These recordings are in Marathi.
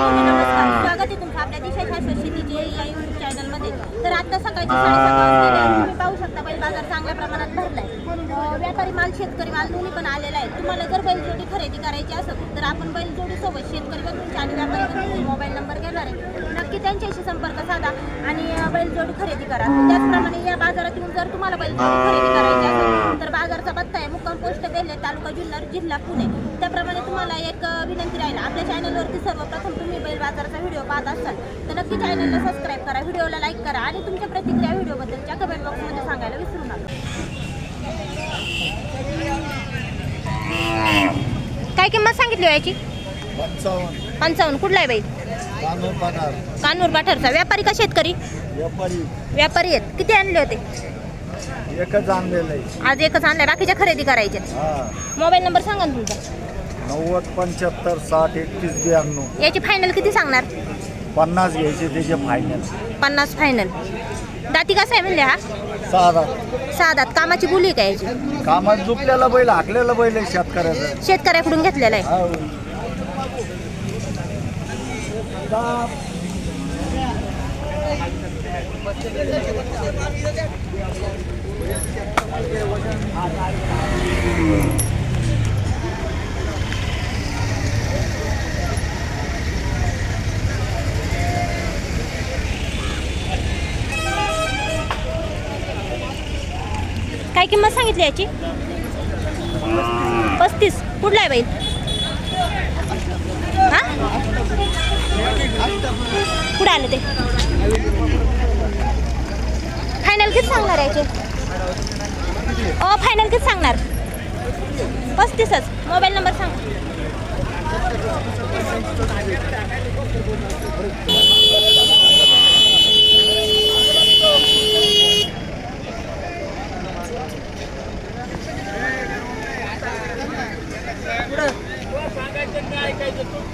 नमस्कार स्वागत आहे तुमचं आपल्या दिशा शाश्वत शेतीची या युट्यूब चॅनलमध्ये तर आता सकाळची साडेसात वाजलेले आहेत. तुम्ही पाहू शकता बैल बाजार चांगल्या प्रमाणात भरलाय. अं, व्यापारी माल शेतकरी माल दोन्ही पण आलेला आहे तुम्हाला जर बैलजोडी खरेदी करायची असेल तर आपण बैलजोडी सोबत शेतकरी बंधूंचे आणि व्यापारी बंधूंचे मोबाईल नंबर घेणार आहे. नक्की त्यांच्याशी संपर्क साधा आणि अं, बैलजोडी खरेदी करा. त्याचप्रमाणे या बाजारात येऊन जर तुम्हाला बैलजोडी खरेदी करायची असेल तर बाजारचा पत्ता आहे मुक्काम पोस्ट बेल्ले तालुका जिल्हा जिल्हा पुणे. त्याप्रमाणे तुम्हाला एक विनंती राहील. आपल्या चॅनलवरती सर्वप्रथम तुम्ही बैल बाजाराचा व्हिडिओ पाहत असाल तर नक्की चॅनलला सबस्क्राईब करा व्हिडिओला लाईक करा आणि तुमच्या प्रतिक्रिया व्हिडिओबद्दलच्या कमेंट बॉक्समध्ये सांगायला विसरू नका. काय किंमत सांगितली हो याची? पंचावन्न. कुठला आहे बाई कानूर पाठरचा. व्यापारी का शेतकरी व्यापारी. आहेत. किती आणले होते? एकच आणलेलं आज एकच आणलाय. बाकीच्या खरेदी करायच्या मोबाईल नंबर सांगा ना तुमचा. नव्वद पंच्याहत्तर साठ एकतीस ब्याण्णव. याची फायनल किती सांगणार? पन्नास घ्यायचे त्याचे फायनल पन्नास फायनल दाती कसा आहे म्हणले हा? सहा साधात कामाची बोली आहे का याची? कामात झुपलेला बैल हाकलेला बैल आहे शेतकऱ्याचा. शेतकऱ्याकडून घेतलेला आहे. किंमत सांगितली याची? पस्तीस. कुठला आहे बाई? हा? कुठे आलं ते? फायनल किती सांगणार याचे? ओ फायनल किती सांगणार? पस्तीसच. मोबाईल नंबर सांग. काय किंमत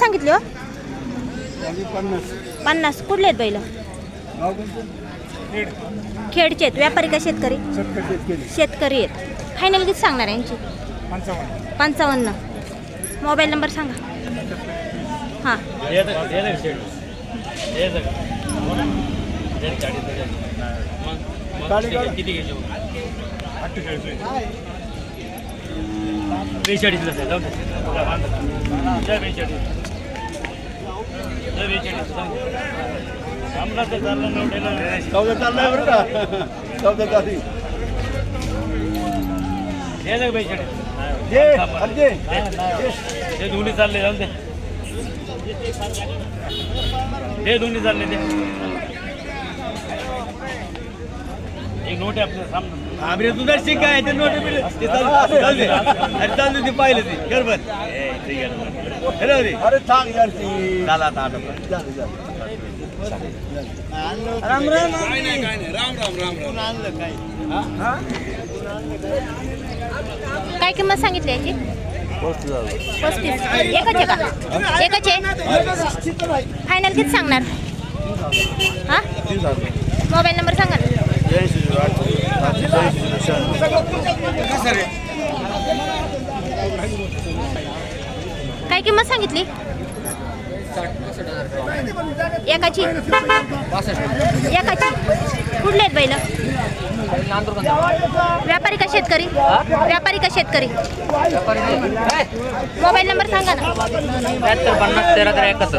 सांगितली हो? पन्नास. पन्नास. कुठले आहेत बैल? खेडचे आहेत. व्यापारी का शेतकरी? शेतकरी आहेत. फायनल किती सांगणार यांची? पंचावन्न. मोबाईल नंबर सांगा. हां. बेचाळीस. जय चाललं आहे बरं का? चौदा चालली अर्जे दोन्ही चालले जाऊ दे. दोन्ही चालले ते. एक नोट आहे आपल्या सामना आमरे तुझा शिक आहे ते नोट बिल ते चालू चालू दे. अरे चालू ते पाहिलं ते. गरबत अरे रे. अरे थांब यार ती. झाला आता झालं. राम राम. काय नाही काय नाही. राम राम राम राम. आणलं काय? काय किंमत सांगितली याची? पस्तीस. एकच आहे का? एकच आहे? फायनल किती सांगणार? हां? मोबाईल नंबर सांगा ना. सांगितली? एकाची. एकाची. कुठले आहेत बैल? व्यापारी का शेतकरी? व्यापारी का शेतकरी? मोबाईल नंबर सांगा ना. बहात्तर पन्नास तेरा तेरा एकाहत्तर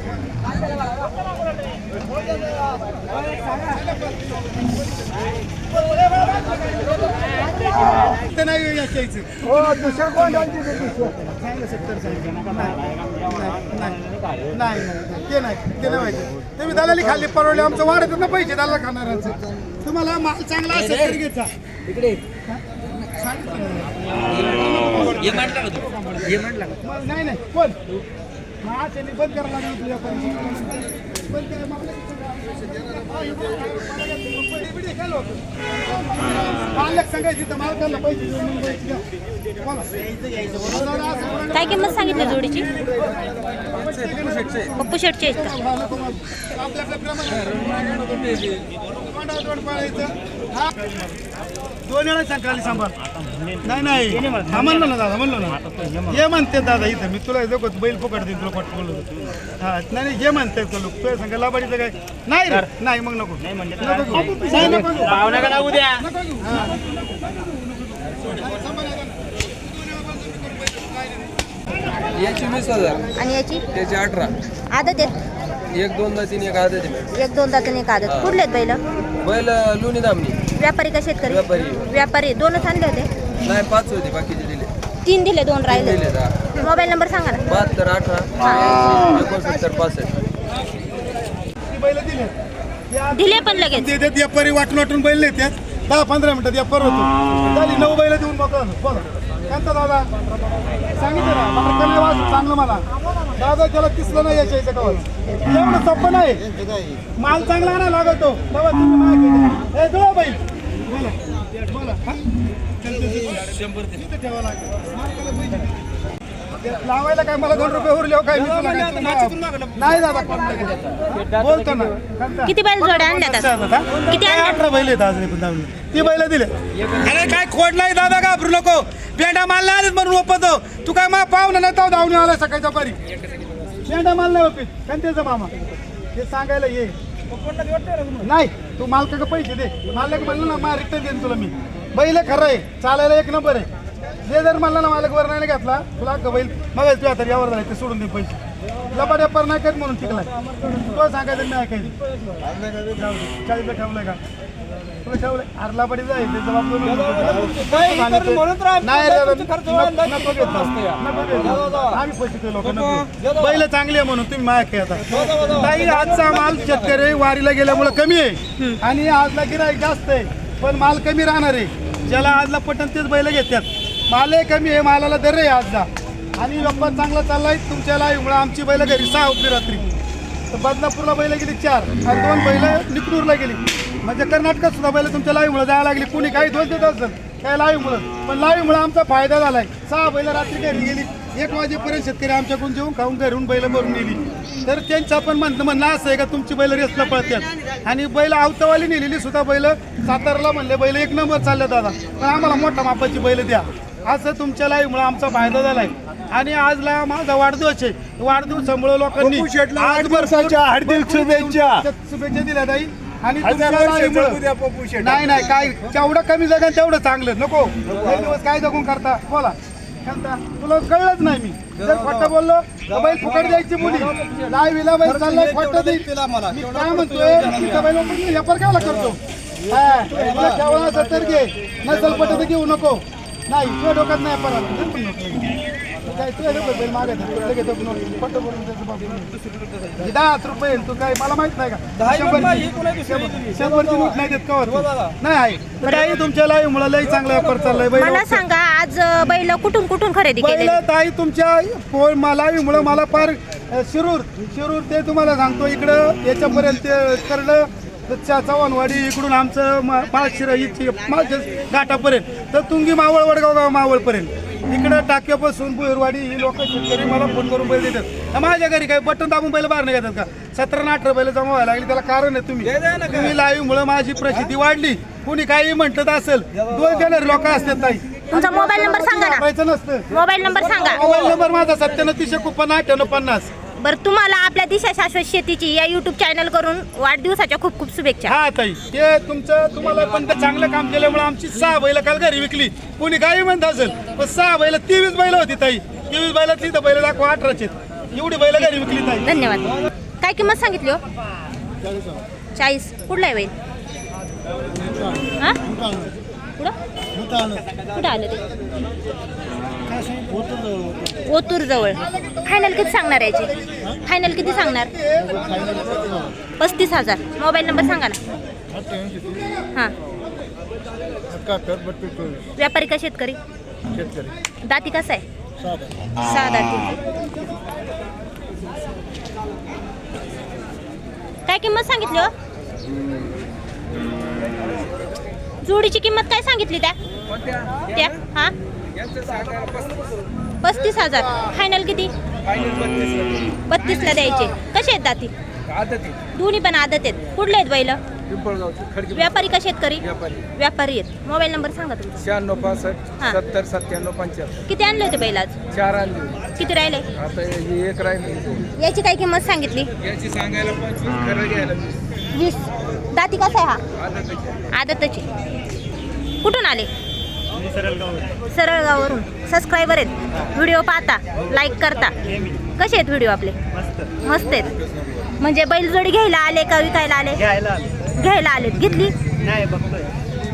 नाही यायचं हो दुसरं कोण ते नाही नाही, ते नाही ते नाही व्हायचं तुम्ही दलाली खाल्ली परवडले आमचं वाढत ना पैसे दलाल खाणाऱ्यांचं तुम्हाला माल चांगला असेल तरी घ्यायचा मग नाही नाही कोण? महाच यांनी बंद करायला लागलं तुझ्या काय किंमत सांगितली जोडीची? पप्पू शेटचे आहेत का? हा. दोन वेळा सांगाली सांभाळ. नाही नाही. हा म्हणलो ना दादा म्हणलो ना. ये म्हणते दादा इथं. मी तुला देखो बैल पकड देईन तुला पट बोललो हा नाही नाही ये म्हणते तुला तुझ्या सांगा लाभाडीचं काय? नाही रे. नाही मग नको. हा. याची वीस हजार आणि याची? त्याची अठरा. आदत आहेत एक दोनदा तीन एक आदत आहे. एक दोन दातून एक आदत. कुठले आहेत बैल? बैल लोणी दामणी. व्यापारी का शेतकरी? व्यापारी. व्यापारी. दोनच आणले होते? नाही पाच होते बाकीचे दिले. तीन दिले दोन राहिले. दिले दहा मोबाईल नंबर सांगा ना. बहात्तर अठरा एकोणसत्तर पासष्ट. ती बैल दिले. या दिले पण लगेच. ते देत व्यापारी वाटून वाटून बैल नेतात दहा पंधरा मिनिटात व्यापार होतो. झाली नऊ बैल देऊन मोकळा. झालो. बोला. त्यांचा दादा. सांगितलं ना मला कमी वाजून चांगलं मला दादा त्याला तिसलं नाही यायचं यायचं कवच. एवढं सोपं नाही. माल चांगला आणा लागतो. तेव्हा तुम्ही मागे ए दो बैल. बोला बोला हा? ठेवा लागेल. लावायला काय? मला दोन रुपये उरले हो काय मी तुला काय- नाही दादा. बोलतो ना. किती बैल जोड्या आणल्यात आज? किती आणल्यात अठरा बैल आहेत आज पण दावणी. ती बैल दिले. अरे काय खोड नाही दादा घाबरू नको. पेंडा माल नाही आलेच म्हणून ओपतो. तू काय मा पाहुणा नाही तो धावणी आला सकाळी दुपारी. पेंडा माल नाही ओपित कंटेचा मामा? हे सांगायला ये. नाही तू मालकाकडे पैसे दे. मालक म्हणलं ना मा रिटर्न देईन तुला मी. बैल खरं आहे चालायला एक नंबर आहे. जे जर म्हणलं ना मालक वर नाही घेतला तुला अख्खा बैल मग तू आता यावर झाला ते सोडून दे पैसे. लबाड व्यापार नाही करत म्हणून टिकलाय. तो सांगायचं मी ऐकायचं. चाळीसला ठेवलंय का? तुला ठेवलंय. अरे लबाडी जाईल जबाबदारी नाही नको- घेत. नको. आम्ही पैसे ते लोक नको. बैल चांगली आहे म्हणून तुम्ही माया खेळता. नाही आजचा माल शेतकरी वारीला गेल्यामुळे कमी आहे. आणि आजला गिराईक जास्त आहे. पण माल कमी राहणार आहे. ज्याला आजला पटन तेच बैल घेतात. मालही कमी आहे मालाला दर आहे आजला आणि व्यापार चांगला चाललाय तुमच्या लाईमुळे आमची बैल घरी सहा होती रात्री. तर बदलापूरला बैल गेली चार आणि दोन बैल निकडूरला गेली. म्हणजे कर्नाटकात सुद्धा बैल तुमच्या लाईमुळे जायला लागली. कुणी काही दोष देत असेल काय लाईमुळं. पण लाईमुळे आमचा फायदा झालाय. सहा बैल रात्री घरी गेली. एक वाजेपर्यंत शेतकरी आमच्याकडून जेवून खाऊन घरून बैल मरून नेली. तर त्यांचं पण म्हणणं म्हणणं असं आहे का तुमची बैल रेसला पळतात आणि बैल आवतावाली नेलेली सुद्धा बैल साताराला म्हणले बैल एक नंबर चालले दादा. पण आम्हाला मोठा मापाची बैल द्या. असं तुमच्या लाईमुळे आमचा फायदा झालाय. आणि आजला माझा वाढदिवस आहे. वाढदिवसामुळे लोकांनी आज वाढदिवसाच्या हार्दिक शुभेच्छा. शुभेच्छा दिल्या ताई. आणि जगू. नाही नाही काय जेवढं कमी जगन तेवढं चांगलं. नको. दिवस काय जगून करता? बोला. तुला कळलंच नाही मी. जर खोटं बोललो बैल फुकट द्यायची मुली. लाईव्हीला बैल चाललाय खोटं देईल. मी काय म्हणतोय? बैल व्यापार कायला करतो? हा, ठेवला असेल तर घे. नसेल पटत घेऊ नको. नाही तुझ्या डोक्यात नाही परत काय तुझ्या डोक्यात बैल बोलून त्याचं. हे दहाच रुपये तू काय मला माहीत नाही का शंभरची नोट नाही देत का नाही आहे काही तुमच्या लाईव्ह मुळे लई चांगला व्यापार चाललाय बैल मला सांगा आज बैल कुठून कुठून खरेदी केले पहिलं ताई तुमच्या फोन मला मुळे मला फार शिरूर शिरूर ते तुम्हाला सांगतो इकडं याच्यापर्यंत ते करडं च- चव्हाणवाडी इकडून आमचं मा- माळशिर इथे माळशेज घाटापर्यंत. तर तुंगी मावळ वडगाव गाव मावळपर्यंत. इकडं टाक्यापासून बुहेरवाडी ही लोक शेतकरी मला फोन करून बैल देतात. तर माझ्या घरी काय बटन दाबून बैल बाहेर नाही घेतात का? सतरा ना अठरा बैल जमा व्हायला लागली त्याला कारण आहे तुम्ही. तुम्ही लाईव्ह मुळे माझी प्रसिद्धी वाढली. कुणी काही म्हणत असेल. दोन देणारे लोक असतात ताई. तुमचा मोबाईल नंबर सांगा ना. नसतं. मोबाईल नंबर सांगा. मोबाईल नंबर माझा सत्त्याण्णव तीनशे कुपन्न अठ्ठ्याण्णव पन्नास. बरं तुम्हाला आपल्या दिशा शाश्वत शेतीची या युट्यूब चॅनल करून वाढदिवसाच्या खूप खूप शुभेच्छा. हा ताई. ते तुमचं तुम्हाला पण ते चांगलं काम केल्यामुळे आमची सहा बैल काल घरी विकली. कोणी काही म्हणत असेल पण सहा बैल तेवीस बैल होती ताई. तेवीस बैलातली तर बैल दाखवा अठराचे एवढी बैल घरी विकली ताई. धन्यवाद. काय किंमत सांगितली हो? चाळीस. कुठला आहे बैल हा? कुठं? कुठं आलं ते? ओतूर जवळ फायनल किती सांगणार याची? फायनल किती सांगणार? पस्तीस हजार. मोबाईल नंबर सांगा ना. हां. व्यापारी का शेतकरी? दाती कसा आहे? सहा दाती. काय किंमत सांगितली हो? जोडीची किंमत काय सांगितली त्या? त्या? हा? पस्तीस हजार. फायनल किती? बत्तीसला द्यायचे. कसे आहेत दाती? दोन्ही पण आदत आहेत. कुठले आहेत बैल? व्यापारी का शेतकरी व्यापारी. आहेत. मोबाईल नंबर सांगा तुमचा. शहाण्णव पासष्ट. सत्तर सत्त्याण्णव पंच्याहत्तर. किती आणले होते बैल आज? चार आणली. किती राहिले? आता एक राहिली. याची काय किंमत सांगितली? याची सांगायला वीस. दाती कसा आहे हा? आदतची. कुठून आले? सरळगाववरून. सबस्क्रायबर आहेत. व्हिडिओ पाहता लाईक करता. कसे आहेत व्हिडिओ आपले? मस्त. आहेत. म्हणजे बैलजोडी घ्यायला आले का विकायला आले? घ्यायला आलेत. घेतली? नाही बघतोय.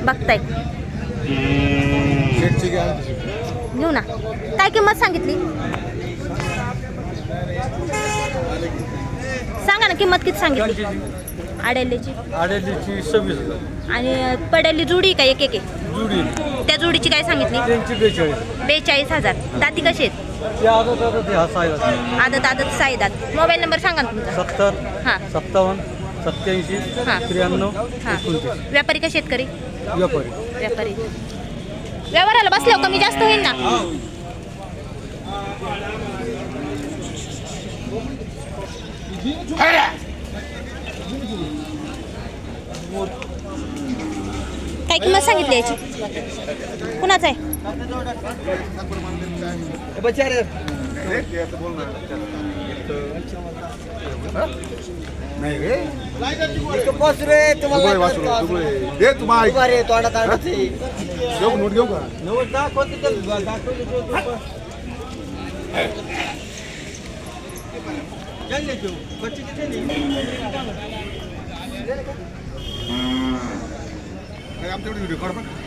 बघताय. घेऊ ना. काय किंमत सांगितली? सांगा ना किंमत किती सांगितली? आडेलीची आडेलीची सव्वीस आणि पडेली जुडी का एक एक? जुडी. त्या जोडीची काय सांगितली? त्यांची बेचाळीस. बेचाळीस हजार. दाती कशी आहेत? ते आदत आदत हा साहेब आदत आदत साई दात मोबाईल नंबर सांगा ना तुमचा. सत्तर हां. सत्तावन्न सत्याऐंशी हां. त्र्याण्णव हां. एकोणतीस. व्यापारी का शेतकरी व्यापारी. व्यापारी. व्यवहाराला बसल्यावर कमी जास्त होईल ना? काय किंमत सांगितली याची. कुणाचं आहे? दे तुम्हाला घेऊ नोट घेऊ का?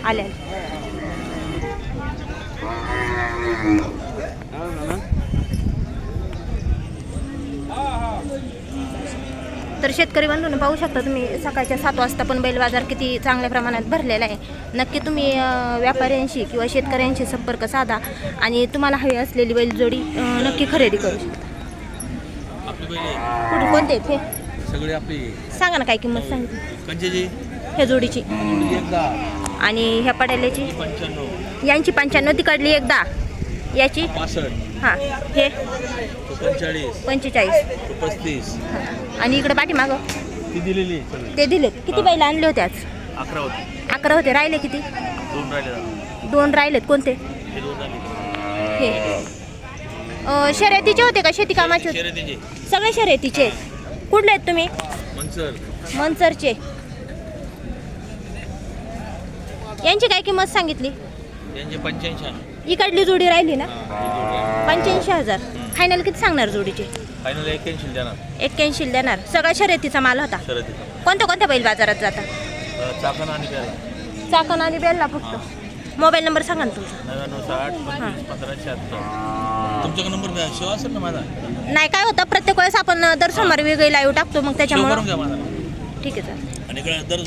आले तर शेतकरी बंधून पाहू शकता तुम्ही सकाळच्या सात वाजता पण बैल बाजार किती चांगल्या प्रमाणात भरलेला आहे. नक्की तुम्ही व्यापाऱ्यांशी किंवा शेतकऱ्यांशी संपर्क साधा आणि तुम्हाला हवी असलेली बैलजोडी नक्की खरेदी करू शकता. कुठे कोणते? आहेत सगळे आपली. सांगा ना काय किंमत सांगितली? ह्या जोडीची. आणि ह्या पडेल्याची पंच्याण्णव यांची पंच्याण्णव तिकडली एकदा. याची? पासष्ट. हां. हे? पंचेचाळीस. पस्तीस. आणि इकडे पाठीमागं? ती दिलेली ते दिलेत. किती बैल आणले होते आज? अकरा होती. अकरा होते. राहिले किती? दोन राहिले दोन राहिलेत. कोणते? हे शर्यतीचे होते का? शेती कामाचे होते? सगळे शर्यतीचे कुठले आहेत तुम्ही? मनसर. मनसरचे. यांची काय किंमत सांगितली? यांचे पंच्याऐंशी इकडली जोडी राहिली ना? पंच्याऐंशी हजार. फायनल किती सांगणार जोडीचे? फायनल एक्क्याऐंशी देणार. एक्क्याऐंशी देणार. सगळा शर्यतीचा माल होता? शर्यतीचा कोणत्या कोणत्या बैल बाजारात जाता? चाकण आणि प्याला चाकण आणि बेलला फक्त? मोबाईल नंबर सांगा ना तुमचा. नव्याण्णव साठ पंचवीस पंधरा शहात्तर. तुमच्याकडे नंबर शिव असेल ना माझा? नाही काय होतं? प्रत्येक वेळेस आपण दर सोमवारी वेगळी लाईव्ह टाकतो मग शिव करून त्याच्यामुळं घ्या माझा ठीक आहे चालेल. आणि इकडे दर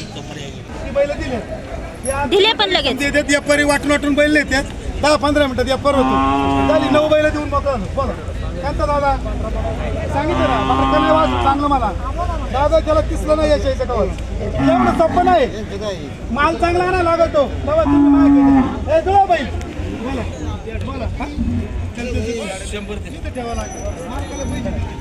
ती बैल दिले. दिले पण लगेच. ते देत व्यापारी वाटून वाटून बैल नेत्यात. दहा पंधरा मिनिटात व्यापार होतो झाली नऊ बैल देऊन मोकळा बोला. त्यांचा दादा. सांगितलं ना मला कमी चांगलं मला. दादा त्याला तिसलं नाही याच्या याच्या गावात एवढं सोपं नाही. माल चांगला ना लागतो. तेव्हा तुम्ही मागे ए जुळा बैल. बोला. बोला शंभर ठेवा लागेल.